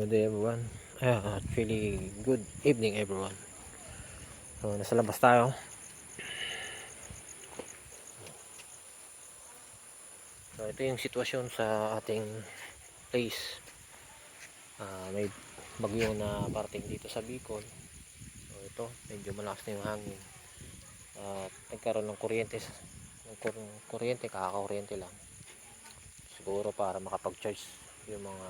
Good day everyone. Ayan, actually, good evening everyone. So, nasa labas tayo. So, ito yung sitwasyon sa ating place. Ah, may bagyo na parating dito sa Bicol. So, ito, medyo malakas na yung hangin. At nagkaroon ng kuryente. Ng kur- kuryente, kakakuryente lang. Siguro para makapag-charge yung mga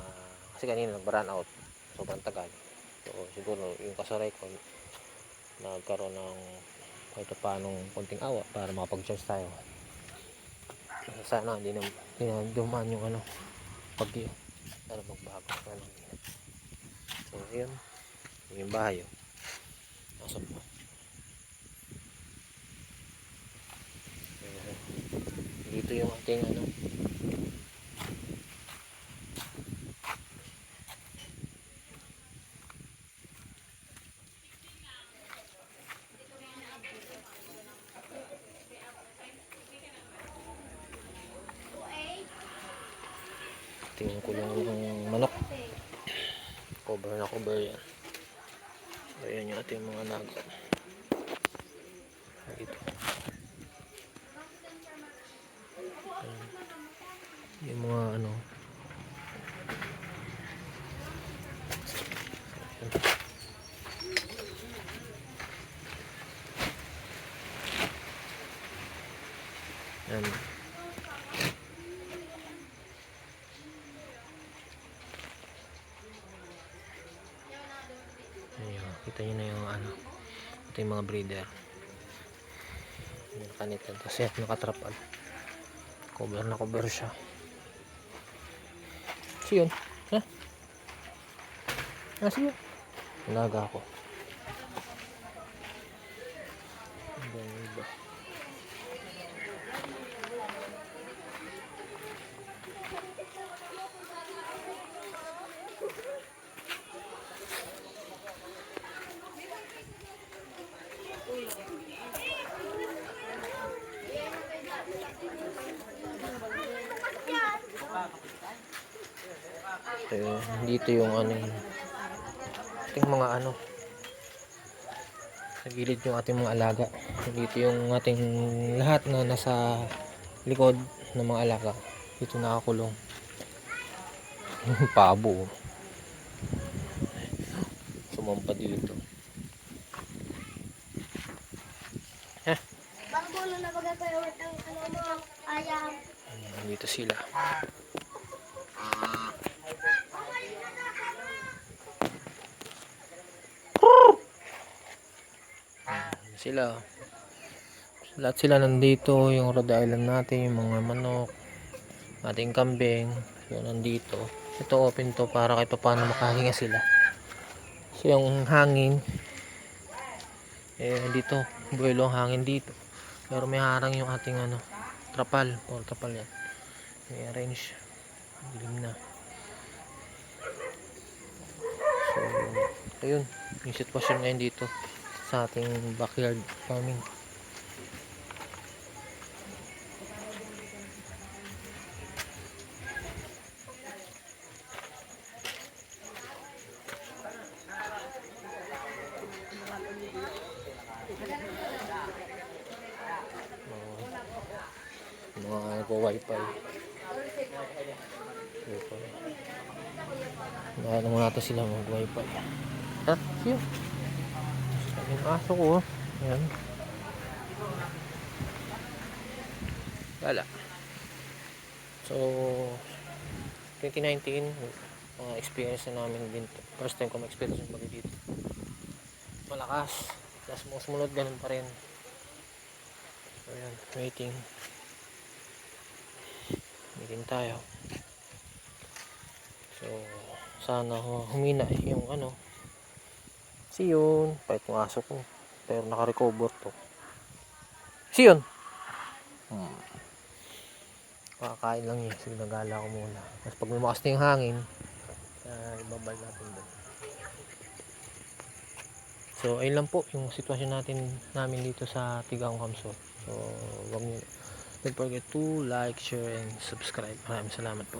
kasi kanina nag-run out. Sobrang tagal. So siguro yung kasaray ko nagkaroon ng kahit paanong konting awa para makapag-charge tayo. Sana hindi na, hindi na dumaan yung ano pagyo sana magbago sana so yun. Yun yung bahay oh. nasa po. Dito yung ating ano ko yung manok. Cover na cover yan. Ayan yung ating mga nago dito Ayan. yung mga ano. Yan Ayan, kita nyo na yung ano ito yung mga breeder. Yung kanitan kasi at nakatrapal cover na cover siya. So yun. Ha? Nasa yun naga ako Ito yung, dito yung ano yun. Yung mga ano. Sa gilid yung ating mga alaga. Dito yung ating lahat na nasa likod ng mga alaga. Dito nakakulong. Pabo. Sumampa dito. Bang dulo na tayo ang ano mo, ayam. Dito sila. Sila. Lahat sila nandito, yung Rhode Island natin, yung mga manok, ating kambing, so nandito. Ito open to para kahit paano makahinga sila. So yung hangin, eh dito, buwelo ang hangin dito. Pero may harang yung ating ano, trapal, or trapal yan. May arrange. Dilim na. So, ayun, yung sitwasyon ngayon dito sa ating backyard farming. Mga, mga nagwa-wifi. Wifi. Ano natin sila mag-wifi. Ha? Yun. Yung aso ko. oh. Ayan. Wala. So, 2019, mga experience na namin din. First time ko ma-experience yung dito. Malakas. Tapos mga sumunod, ganun pa rin. So, ayan. Waiting. Waiting tayo. So, sana hu- humina yung ano. Si yun. Pahit yung aso ko. Pero naka-recover to. Si yun. Hmm. Kakain lang yun. Sige, nagala ko muna. Tapos pag lumakas na yung hangin, uh, ibabal natin doon. So, ayun lang po yung sitwasyon natin namin dito sa Tigaong Kamso. So, wag niyo don't forget to like, share, and subscribe. Maraming salamat po.